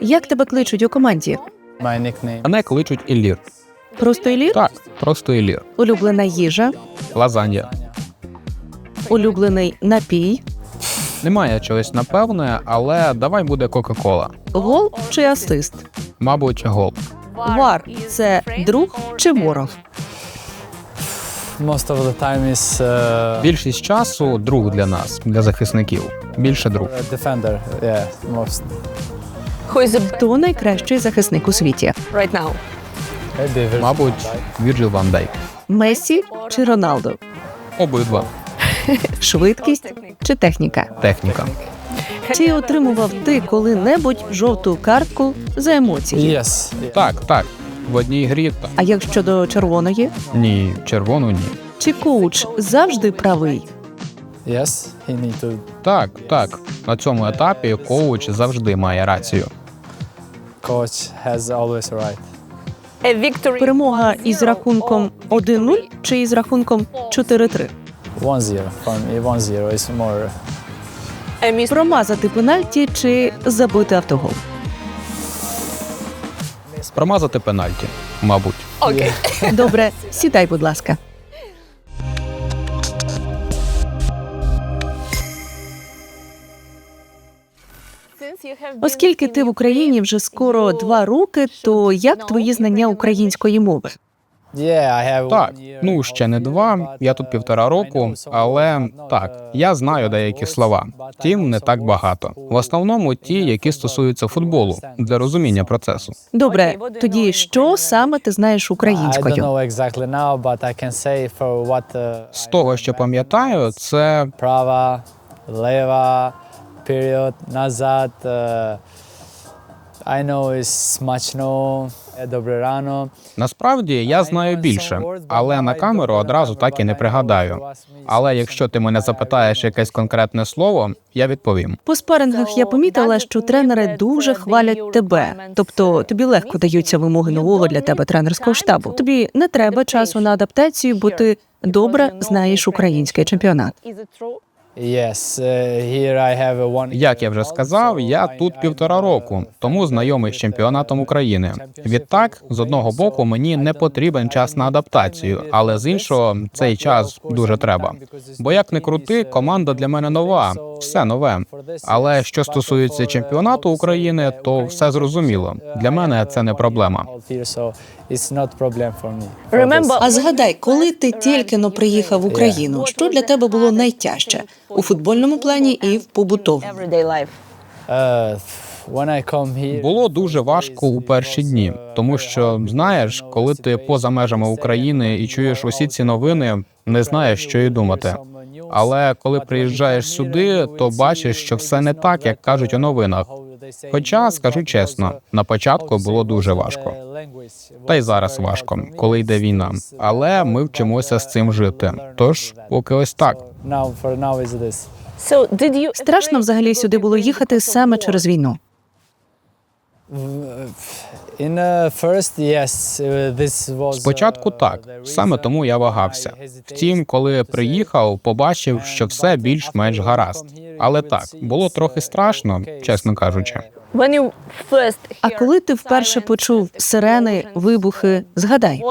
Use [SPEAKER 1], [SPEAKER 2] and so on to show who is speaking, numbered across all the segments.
[SPEAKER 1] Як тебе кличуть у команді?
[SPEAKER 2] Мене кличуть Іллір.
[SPEAKER 1] Просто Ілір?
[SPEAKER 2] Так, просто Іллір.
[SPEAKER 1] Улюблена їжа,
[SPEAKER 2] Лазанья.
[SPEAKER 1] улюблений напій,
[SPEAKER 2] Немає чогось напевне, але давай буде Кока-Кола.
[SPEAKER 1] гол чи асист?
[SPEAKER 2] Мабуть, гол.
[SPEAKER 1] Вар це друг чи ворог?
[SPEAKER 3] Most of the time is uh,
[SPEAKER 2] Більшість часу друг для нас, для захисників. Більше друг.
[SPEAKER 3] a defender. Yeah, most.
[SPEAKER 1] Хто найкращий захисник у світі?
[SPEAKER 4] right now?
[SPEAKER 2] Мабуть. Вірджил Ван Дейк.
[SPEAKER 1] Месі чи Роналдо?
[SPEAKER 2] Обидва.
[SPEAKER 1] Швидкість чи техніка?
[SPEAKER 2] Техніка.
[SPEAKER 1] Чи отримував ти коли-небудь жовту картку за емоції?
[SPEAKER 3] Yes.
[SPEAKER 2] Так, так. В одній грі так.
[SPEAKER 1] А як щодо червоної?
[SPEAKER 2] Ні, червону ні.
[SPEAKER 1] Чи коуч завжди правий?
[SPEAKER 3] Yes. He need to.
[SPEAKER 2] Так, так. На цьому етапі коуч завжди має рацію.
[SPEAKER 3] Coach has always right.
[SPEAKER 4] A victory.
[SPEAKER 1] Перемога із рахунком 1-0 чи із рахунком 4-3?
[SPEAKER 3] 1-0 for me. 1-0 is more.
[SPEAKER 1] Промазати пенальті чи забити автогол?
[SPEAKER 2] Промазати пенальті, мабуть.
[SPEAKER 4] Okay.
[SPEAKER 1] Добре, сідай, будь ласка. Оскільки ти в Україні вже скоро два роки, то як твої знання української мови?
[SPEAKER 2] Так, ну ще не два. Я тут півтора року, але так, я знаю деякі слова. Втім, не так багато. В основному ті, які стосуються футболу, для розуміння процесу.
[SPEAKER 1] Добре, тоді що саме ти знаєш українською?
[SPEAKER 3] uh,
[SPEAKER 2] З того, що пам'ятаю, це
[SPEAKER 3] права, лева, period, назад. Uh, I know is смачно, добре рано.
[SPEAKER 2] насправді я знаю більше, але на камеру одразу так і не пригадаю. Але якщо ти мене запитаєш якесь конкретне слово, я відповім.
[SPEAKER 1] По спарингах я помітила, що тренери дуже хвалять тебе. Тобто тобі легко даються вимоги нового для тебе тренерського штабу. Тобі не треба часу на адаптацію, бо ти добре знаєш український чемпіонат.
[SPEAKER 3] Uh, here I have a one
[SPEAKER 2] Як я вже сказав, я тут півтора року, тому знайомий з чемпіонатом України. Відтак, з одного боку, мені не потрібен час на адаптацію, але з іншого цей час дуже треба. Бо як не крути, команда для мене нова, все нове. Але що стосується чемпіонату України, то все зрозуміло. Для мене це не проблема.
[SPEAKER 1] А згадай, коли ти тільки но приїхав в Україну, що для тебе було найтяжче у футбольному плані і в побутовому?
[SPEAKER 2] Було дуже важко у перші дні, тому що знаєш, коли ти поза межами України і чуєш усі ці новини, не знаєш, що і думати. Але коли приїжджаєш сюди, то бачиш, що все не так, як кажуть у новинах. Хоча, скажу чесно, на початку було дуже важко. Та й зараз важко, коли йде війна. Але ми вчимося з цим жити. Тож, поки ось так.
[SPEAKER 1] Страшно взагалі сюди було їхати саме через війну.
[SPEAKER 3] In uh, first, yes, uh, this was.
[SPEAKER 2] Спочатку
[SPEAKER 3] uh,
[SPEAKER 2] так, саме тому я вагався. Втім, коли приїхав, побачив, що все більш-менш гаразд. Але так, було трохи страшно, чесно кажучи.
[SPEAKER 4] when you first
[SPEAKER 1] А коли ти вперше почув сирени, вибухи, згадай.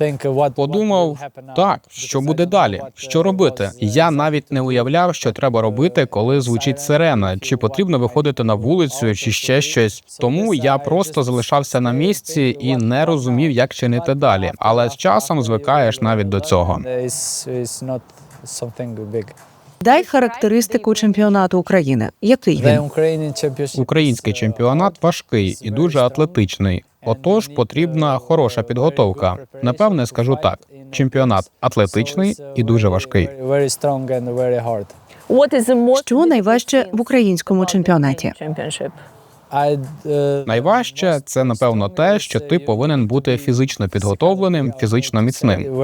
[SPEAKER 3] Uh,
[SPEAKER 2] Подумав, так, що буде далі, що
[SPEAKER 3] uh,
[SPEAKER 2] робити.
[SPEAKER 3] uh,
[SPEAKER 2] Я навіть не уявляв, що треба робити, коли звучить сирена, чи потрібно виходити на вулицю, чи ще щось. Тому я просто залишався на місці і не розумів, як чинити далі. Але з часом звикаєш навіть до цього.
[SPEAKER 1] Дай характеристику чемпіонату України. Який він?
[SPEAKER 2] Український чемпіонат важкий і дуже атлетичний. Отож, потрібна хороша підготовка. Напевне, скажу так: чемпіонат атлетичний і дуже важкий.
[SPEAKER 1] Що найважче в українському чемпіонаті?
[SPEAKER 3] uh,
[SPEAKER 2] Найважче це напевно те, що ти повинен бути фізично підготовленим, фізично міцним.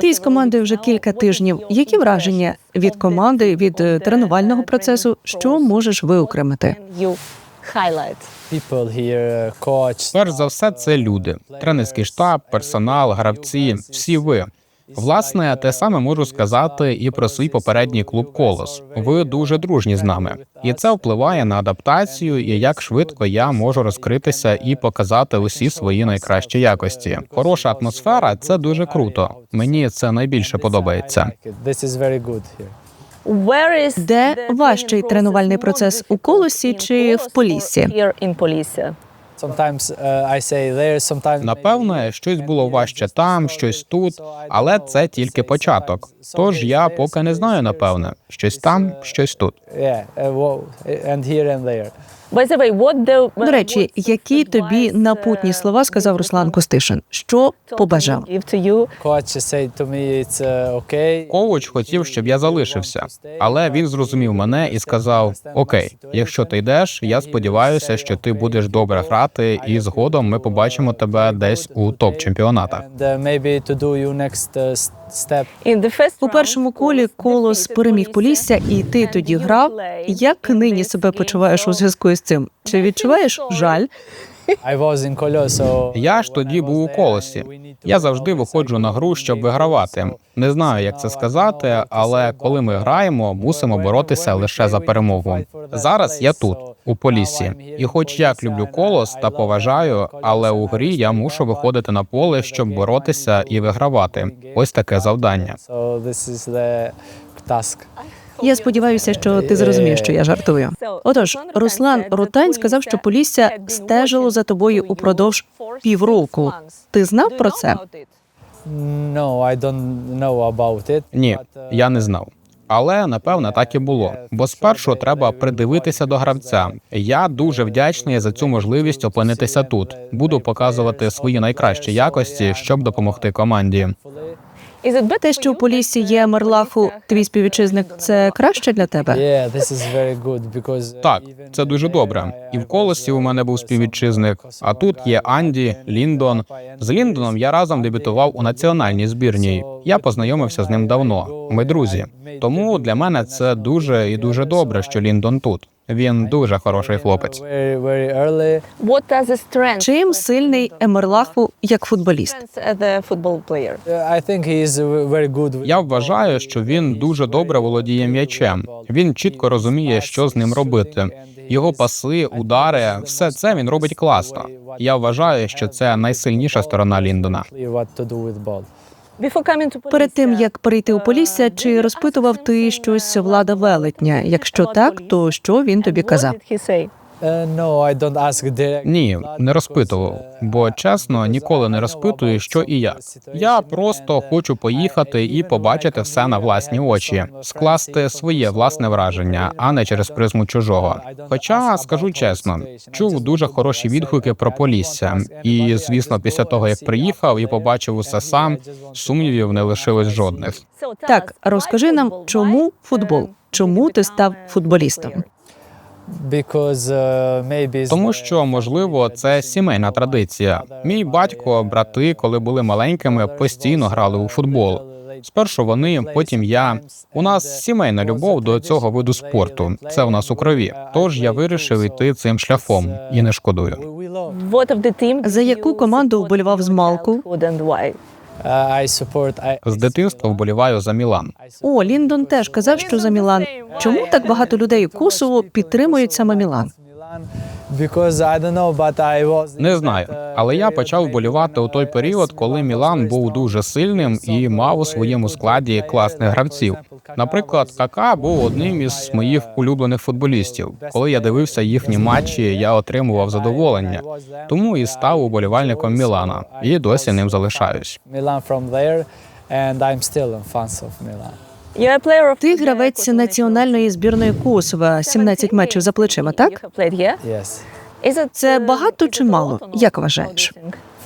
[SPEAKER 1] Ти з командою вже кілька тижнів. Які враження від команди, від е, тренувального процесу? Що можеш виокремити?
[SPEAKER 4] Highlight.
[SPEAKER 3] People here, coach.
[SPEAKER 2] Перш за все, це люди, тренерський штаб, персонал, гравці, всі ви. Власне, те саме можу сказати і про свій попередній клуб Колос. Ви дуже дружні з нами, і це впливає на адаптацію і як швидко я можу розкритися і показати усі свої найкращі якості. Хороша атмосфера це дуже круто. Мені це найбільше подобається.
[SPEAKER 1] Де важчий тренувальний процес у Колосі чи в
[SPEAKER 3] полісі? Uh,
[SPEAKER 2] Напевне, щось було важче там, щось тут, але це тільки початок. Тож я поки не знаю, напевне, щось там, щось тут.
[SPEAKER 3] Uh,
[SPEAKER 1] До речі, які тобі напутні слова сказав Руслан Костишин? Що побажав?
[SPEAKER 3] Uh.
[SPEAKER 2] Коуч хотів, щоб я залишився, але він зрозумів мене і сказав: Окей, якщо ти йдеш, я сподіваюся, що ти будеш добре грати, і згодом ми побачимо тебе десь у топ-чемпіонатах.
[SPEAKER 3] And uh, uh,
[SPEAKER 1] У першому колі Колос переміг Полісся, і ти тоді грав. Як нині себе почуваєш у зв'язку з цим? Чи відчуваєш жаль?
[SPEAKER 2] Я ж тоді був у колосі. Я завжди виходжу на гру, щоб вигравати. Не знаю, як це сказати, але коли ми граємо, мусимо боротися лише за перемогу. Зараз я тут, у Поліссі, і хоч як люблю колос та поважаю, але у грі я мушу виходити на поле, щоб боротися і вигравати. Ось таке завдання.
[SPEAKER 1] Я сподіваюся, що ти зрозумієш, що я жартую. Отож, Руслан Рутань сказав, що Полісся стежило за тобою упродовж півроку. Ти знав про це?
[SPEAKER 3] No, I don't know about it.
[SPEAKER 2] Ні,
[SPEAKER 3] uh,
[SPEAKER 2] я не знав. Але напевне так і було. Бо спершу треба придивитися до гравця. Я дуже вдячний за цю можливість опинитися тут. Буду показувати свої найкращі якості, щоб допомогти команді.
[SPEAKER 4] Better
[SPEAKER 1] Те, що у Поліссі є Мерлаху, твій співвітчизник, це краще для тебе?
[SPEAKER 3] Uh,
[SPEAKER 2] Так, це дуже добре. І в колосі у мене був співвітчизник. А тут є Анді, Ліндон. З Ліндоном я разом дебютував у національній збірній. Я познайомився з ним давно. Ми друзі. Тому для мене це дуже і дуже добре, що Ліндон тут. Він дуже хороший хлопець.
[SPEAKER 1] Чим сильний Емерлаху як футболіст?
[SPEAKER 3] Uh,
[SPEAKER 2] Я вважаю, що він дуже добре володіє м'ячем. Він чітко розуміє, що з ним робити. Його паси, удари, все це він робить класно. Я вважаю, що це найсильніша сторона Ліндона.
[SPEAKER 1] Перед тим як перейти у Полісся, чи розпитував ти щось влада велетня? Якщо так, то що він тобі казав?
[SPEAKER 3] Uh, direct.
[SPEAKER 2] Ні, не розпитував, бо чесно ніколи не розпитую, що і як. Я просто хочу поїхати і побачити все на власні очі, скласти своє власне враження, а не через призму чужого. Хоча скажу чесно, чув дуже хороші відгуки про Полісся, і звісно, після того як приїхав і побачив усе сам, сумнівів не лишилось жодних.
[SPEAKER 1] Так, розкажи нам, чому футбол?
[SPEAKER 4] uh,
[SPEAKER 1] Чому ти став футболістом?
[SPEAKER 2] Тому що можливо це сімейна традиція. Мій батько, брати, коли були маленькими, постійно грали у футбол. Спершу вони, потім я. У нас сімейна любов до цього виду спорту. Це в нас у крові. Тож я вирішив йти цим шляхом і не шкодую.
[SPEAKER 3] We- we love.
[SPEAKER 4] What of the team
[SPEAKER 1] За яку команду вболівав з малку?
[SPEAKER 2] З дитинства вболіваю за Мілан.
[SPEAKER 1] О, Ліндон теж казав, що за Мілан. Чому так багато людей у Косово підтримують саме Мілан?
[SPEAKER 2] Не знаю, але я почав вболівати у той період, коли Мілан був дуже сильним і мав у своєму складі класних гравців. Наприклад, Кака був одним із моїх улюблених футболістів. Коли я дивився їхні матчі, я отримував задоволення. Тому і став уболівальником Мілана, і досі ним залишаюсь.
[SPEAKER 3] Milan from there, of Milan.
[SPEAKER 1] Ти гравець національної збірної Косова, 17 матчів за плечима, так? Це
[SPEAKER 4] uh,
[SPEAKER 1] багато чи мало? Як вважаєш?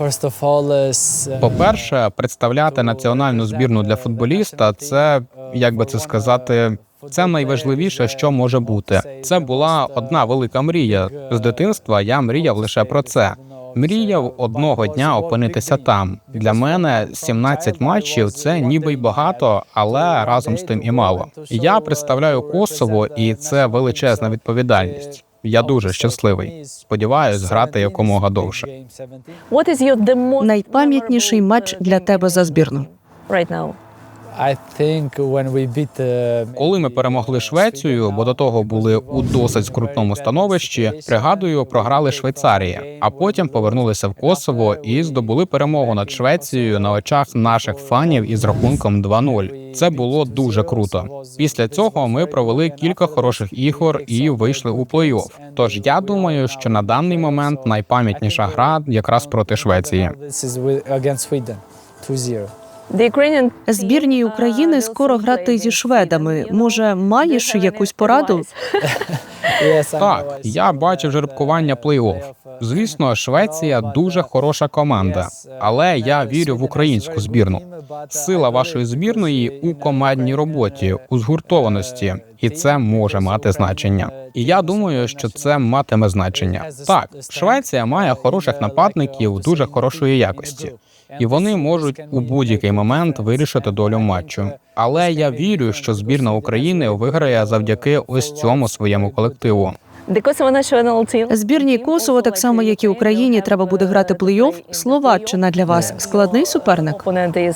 [SPEAKER 3] Uh,
[SPEAKER 2] По-перше, представляти національну збірну для футболіста це як би це сказати. Це найважливіше, що може бути. Це була одна велика мрія. З дитинства я мріяв лише про це. Мріяв одного дня опинитися там. Для мене 17 матчів це ніби й багато, але разом з тим і мало. Я представляю Косово, і це величезна відповідальність. Я дуже щасливий. Сподіваюсь, грати якомога довше.
[SPEAKER 1] Найпам'ятніший матч для тебе за збірну?
[SPEAKER 2] Коли ми перемогли Швецію, бо до того були у досить скрутному становищі, пригадую, програли Швейцарії, а потім повернулися в Косово і здобули перемогу над Швецією на очах наших фанів із рахунком 2-0. Це було дуже круто. Після цього ми провели кілька хороших ігор і вийшли у плей-офф. Тож я думаю, що на даний момент найпам'ятніша гра якраз проти Швеції.
[SPEAKER 3] this is with, 2-0.
[SPEAKER 1] Збірній України скоро грати зі шведами. Може, маєш якусь пораду?
[SPEAKER 2] Так, я бачив жеребкування плей-офф. Звісно, Швеція дуже хороша команда, але я вірю в українську збірну. Сила вашої збірної у командній роботі, у згуртованості, і це може мати значення. І я думаю, що це матиме значення. Так, Швеція має хороших нападників дуже хорошої якості, і вони можуть у будь-який момент вирішити долю матчу. Але я вірю, що збірна України виграє завдяки ось цьому своєму колективу.
[SPEAKER 1] Збірній Косово, так само як і Україні, треба буде грати плей-офф. Словаччина для вас складний суперник.
[SPEAKER 3] Uh,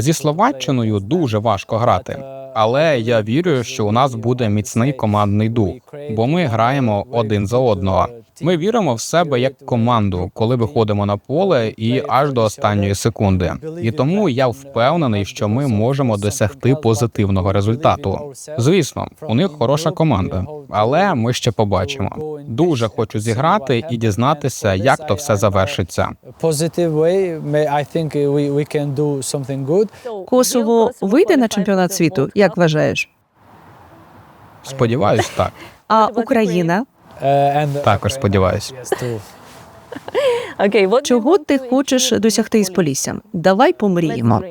[SPEAKER 2] Зі Словаччиною дуже важко грати, але я вірю, що у нас буде міцний командний дух, бо ми граємо один за одного. Ми віримо в себе як команду, коли виходимо на поле і аж до останньої секунди. І тому я впевнений, що ми можемо досягти позитивного результату. Звісно, у них хороша команда, але ми ще побачимо. Дуже хочу зіграти і дізнатися, як то все завершиться.
[SPEAKER 1] Косово вийде на чемпіонат світу, як вважаєш?
[SPEAKER 2] Сподіваюсь, так.
[SPEAKER 1] А Україна?
[SPEAKER 2] Також сподіваюсь.
[SPEAKER 1] Чого ти хочеш досягти із Поліссям? Давай помріємо.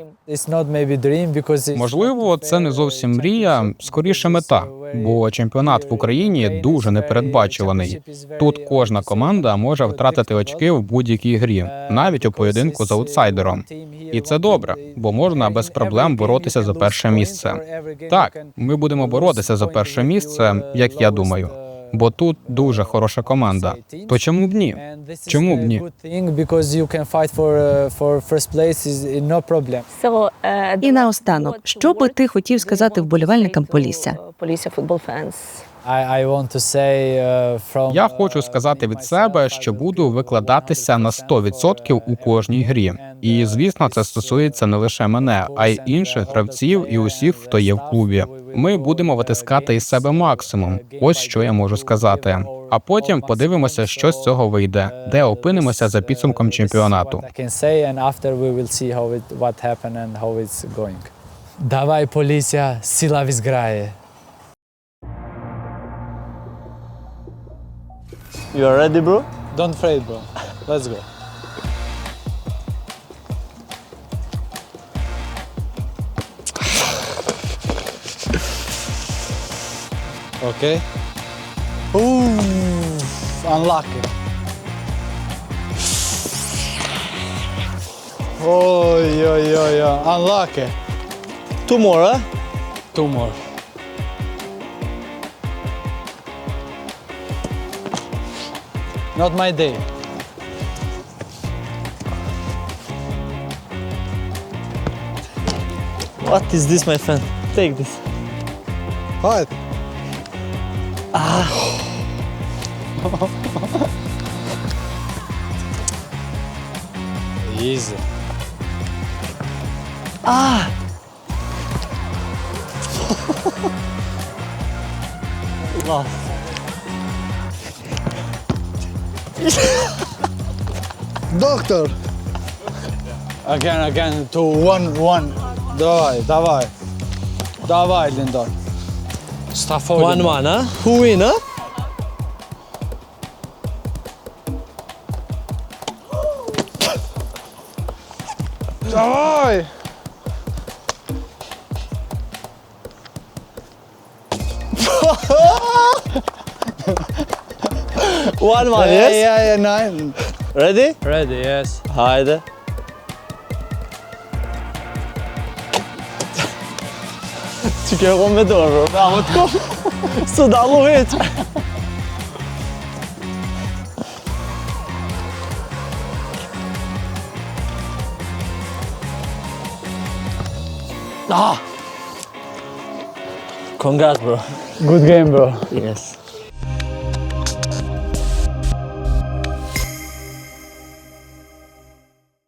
[SPEAKER 2] Можливо, це не зовсім мрія, скоріше мета, бо чемпіонат в Україні дуже непередбачуваний. Тут кожна команда може втратити очки в будь-якій грі, навіть у поєдинку з аутсайдером. І це добре, бо можна без проблем боротися за перше місце. Так, ми будемо боротися за перше місце, як я думаю. Бо тут дуже хороша команда. То чому б ні? Чому б ні?
[SPEAKER 3] Uh,
[SPEAKER 1] І наостанок, що би ти хотів сказати вболівальникам Полісся?
[SPEAKER 4] Полісся футболфенс.
[SPEAKER 3] I, I want to say uh, from
[SPEAKER 2] Я хочу сказати від себе, що буду викладатися на 100% у кожній грі. І звісно, це стосується не лише мене, а й інших гравців і усіх, хто є в клубі. Ми будемо витискати із себе максимум. Ось що я можу сказати. А потім подивимося, що з цього вийде, де опинимося за підсумком чемпіонату.
[SPEAKER 3] I can say, and
[SPEAKER 5] You are ready, bro?
[SPEAKER 3] Don't afraid, bro. Let's go. Okay. Ooh, unlucky. Oh, yeah, yeah, yeah. Unlucky.
[SPEAKER 5] Two more, huh?
[SPEAKER 3] Two more. Not my day.
[SPEAKER 5] What is this, my friend? Take this.
[SPEAKER 3] What? Ah. Easy. Ah.
[SPEAKER 5] Lost.
[SPEAKER 3] Doctor. Again, again, to one, one. Давай, dawaj. Dawaj, Lindor.
[SPEAKER 5] One, one, huh? Who win, huh?
[SPEAKER 3] Давай.
[SPEAKER 5] One one, yes?
[SPEAKER 3] Yeah, yeah, nine.
[SPEAKER 5] Ready?
[SPEAKER 3] Ready, yes.
[SPEAKER 5] Haydi. Tycker om det då. Framåt kom. Så där låg ut. Ah! Congrats bro.
[SPEAKER 3] Good game bro.
[SPEAKER 5] Yes.